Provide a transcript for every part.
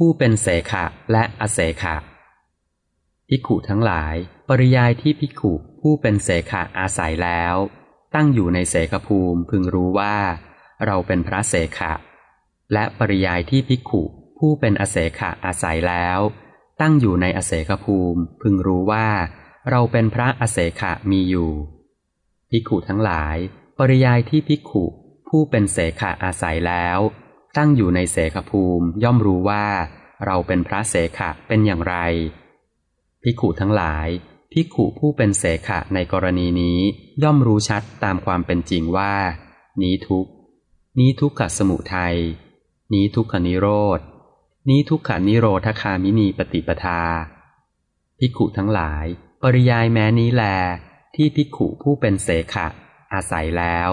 ผู้เป็นเสขะและอเสขะภิกขุทั้งหลายปริยายที่ภิกขุผู้เป็นเสขะอาศัยแล้ว ตั้งอยู่ในเสขภูมิพึงรู้ว่า เราเป็นพระเสขะ และปริยายที่ภิกขุผู้เป็นอเสขะอาศัยแล้ว ตั้งอยู่ในอเสขภูมิพึงรู้ว่า เราเป็นพระอเสขะมีอยู่ภิกขุทั้งหลาย ปริยายที่ภิกขุผู้เป็นเสขะอาศัยแล้ว ตั้งอยู่ในเสขภูมิย่อมรู้ว่า เราเป็นพระเสขะเป็นอย่างไร ภิกขุทั้งหลาย ภิกขุผู้เป็นเสขะในกรณีนี้ย่อมรู้ชัดตามความเป็นจริงว่า นี้ทุกนี้ทุกขสมุทัย นี้ทุกขนิโรธ นี้ทุกขานิโรธคามินีปฏิปทา ภิกขุทั้งหลาย ปริยายแม้นี้แล ที่ภิกขุผู้เป็นเสขะ อาศัยแล้ว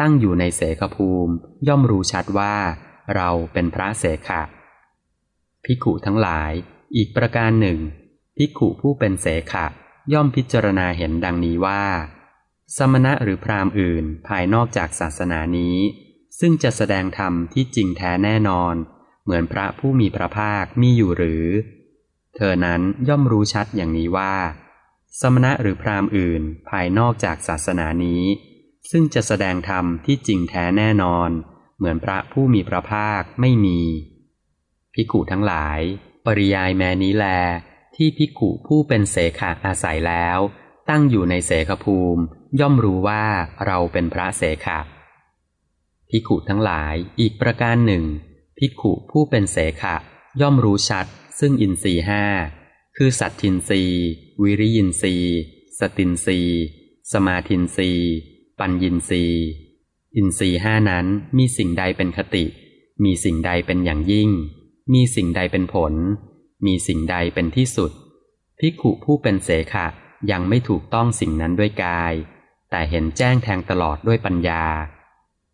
ตั้งอยู่ในเสขภูมิ ย่อมรู้ชัดว่า เราเป็นพระเสขะภิกขุทั้งหลายอีกประการหนึ่งภิกขุผู้เป็นเสขะย่อมพิจารณาเห็นดังนี้ว่า สมณะหรือพราหมณ์อื่นภายนอกจากศาสนานี้ ซึ่งจะแสดงธรรมที่จริงแท้แน่นอน เหมือนพระผู้มีพระภาคมีอยู่หรือ เธอนั้นย่อมรู้ชัดอย่างนี้ว่า สมณะหรือพราหมณ์อื่นภายนอกจากศาสนานี้ ซึ่งจะแสดงธรรมที่จริงแท้แน่นอน เหมือนพระผู้มีพระภาคไม่มีภิกุทั้งหลาย ปริยายแม้นี้แล ที่ภิกุผู้เป็นเสขะอาศัยแล้ว ตั้งอยู่ในเสขภูมิ ย่อมรู้ว่าเราเป็นพระเสขะภิกุทั้งหลายอีกประการหนึ่งภิกุผู้เป็นเสขะ ย่อมรู้ชัด ซึ่งอินทรีห้าคือสัตทินรีวิริยินรีสตินรีสมาทินรีปัญญินรี อินทรีห้านั้นมีสิ่งใดเป็นคติ มีสิ่งใดเป็นอย่างยิ่ง มีสิ่งใดเป็นผล มีสิ่งใดเป็นที่สุดภิขุผู้เป็นเสขะยังไม่ถูกต้องสิ่งนั้นด้วยกาย แต่เห็นแจ้งแทงตลอดด้วยปัญญา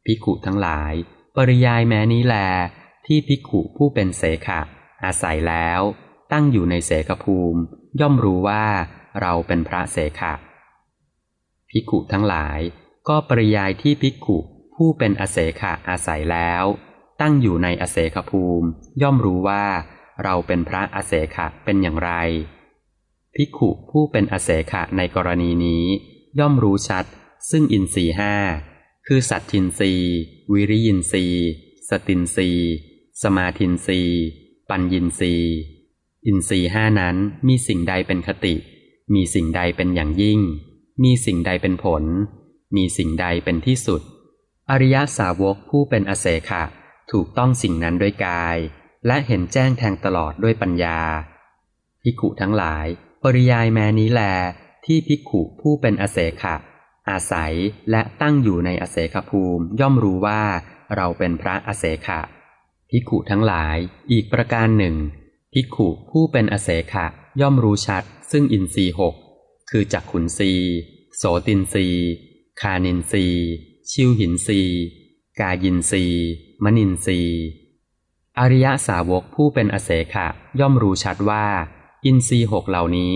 ภิขุทั้งหลาย ปริยายแม้นี้แล ที่ภิขุผู้เป็นเสขะ อาศัยแล้ว ตั้งอยู่ในเสขภูมิ ย่อมรู้ว่าเราเป็นพระเสขะภิขุทั้งหลาย ก็ปริยายที่ภิขุ ผู้เป็นอเสขะอาศัยแล้ว ตั้งอยู่ในอเสขภูมิ ย่อมรู้ว่า เราเป็นพระอเสขะเป็นอย่างไร ภิกขุผู้เป็นอเสขะในกรณีนี้ ย่อมรู้ชัด ซึ่งอินทรีห้าคือสัตทินรีวิริยินรีสตินรีสมาทินรีปัญญินรีอินทรีห้านั้นมีสิ่งใดเป็นคติ มีสิ่งใดเป็นอย่างยิ่ง มีสิ่งใดเป็นผล มีสิ่งใดเป็นที่สุด อริยสาวกผู้เป็นอเสขะ ถูกต้องสิ่งนั้นด้วยกาย และเห็นแจ้งแทงตลอดด้วยปัญญาภิกขุทั้งหลาย ปริยายแม้นี้แล ที่ภิกขุผู้เป็นอเสขะ อาศัยและตั้งอยู่ในอเสขภูมิย่อมรู้ว่าเราเป็นพระอเสขะภิกขุทั้งหลายอีกประการหนึ่งภิกขุผู้เป็นอเสขะย่อมรู้ชัด ซึ่งอินทรีหกคือจักขุนรีโสตินรีคานินรี ชิวหินรีกายินรีมนินรีอริยสาวกผู้เป็นอเสขะย่อมรู้ชัดว่า อินทรีหกเหล่านี้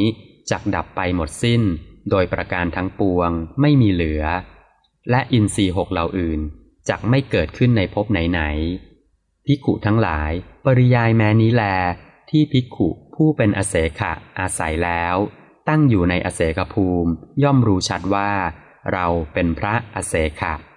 จักดับไปหมดสิ้น โดยประการทั้งปวงไม่มีเหลือ และอินทรีหกเหล่าอื่นจักไม่เกิดขึ้นในภพไหนๆพิกุทั้งหลาย ปริยายแม้นี้แล ที่พิกุผู้เป็นอเสขะอาศัยแล้ว ตั้งอยู่ในอเสขภูมิ ย่อมรู้ชัดว่า เราเป็นพระอเสขะ